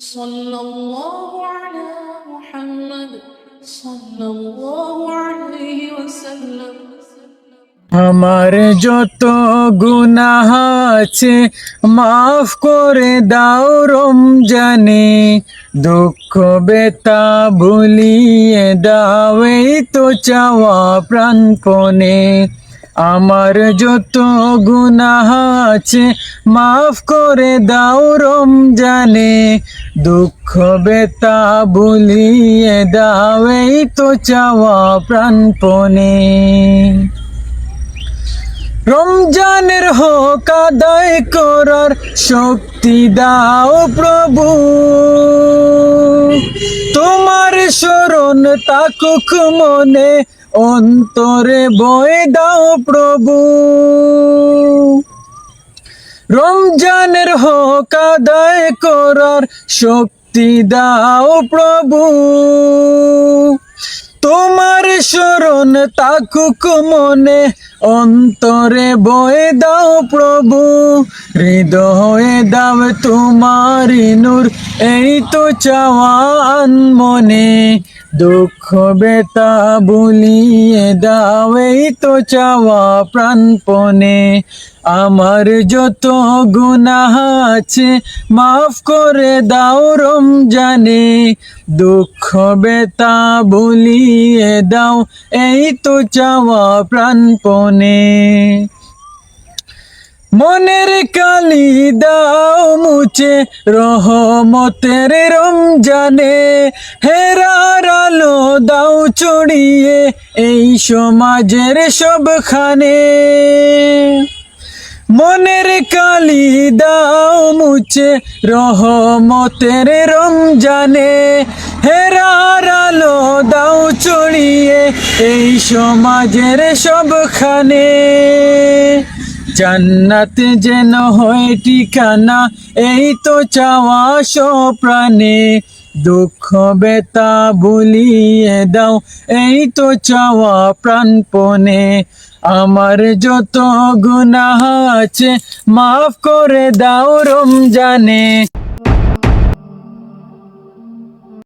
صلى الله على محمد صلى الله عليه وسلم আমার যত গুনাহ আছে মাফ করে দাও রমজানে দুঃখ বেতা ভুলিয়ে দাও এই তো চাওয়া প্রাণপণে আমার যত গুনাহ আছে, মাফ করে দাও রমজানে। দুঃখ বেতা ভুলিয়ে দাও, এই তো চাওয়া প্রাণপণে। রমজানের হোক আদায় করার শক্তি দাও প্রভু। তোমার স্মরণ তাকুক মনে অন্তরে বয়ে দাও প্রভু। রমজানের হোক আদায় করার শক্তি দাও প্রভু। তোমার স্মরণ তাকুক মনে, অন্তরে বয়ে দাও প্রভু। হৃদয়ে দাও তোমার নূর, এই তো চাওয়ান মনে। দুঃখ বেতা বুলিয়ে দাও, এই তো চাওয়া প্রাণপণে। আমার যত গুনাহ আছে, মাফ করে দাও রমজানে। দুঃখ বেতা ভুলিয়ে দাও এই তো চাওয়া প্রাণপণে। মনের কালি দাও মুছে রহমতের রমজানে। হেরার আলো দাও চড়িয়ে এই সমাজের সবখানে। মনের কালি দাও মুছে রহমতের রমজানে। হেরার আলো দাও চড়িয়ে এই সমাজের সবখানে জান্নাত যেন হয় ঠিকানা, এই তো চাওয়া প্রাণে দুঃখ বেতা ভুলিয়ে দাও, এই তো চাওয়া প্রাণপণে। আমার যত গুনাহ আছে, মাফ করে দাও রমজানে।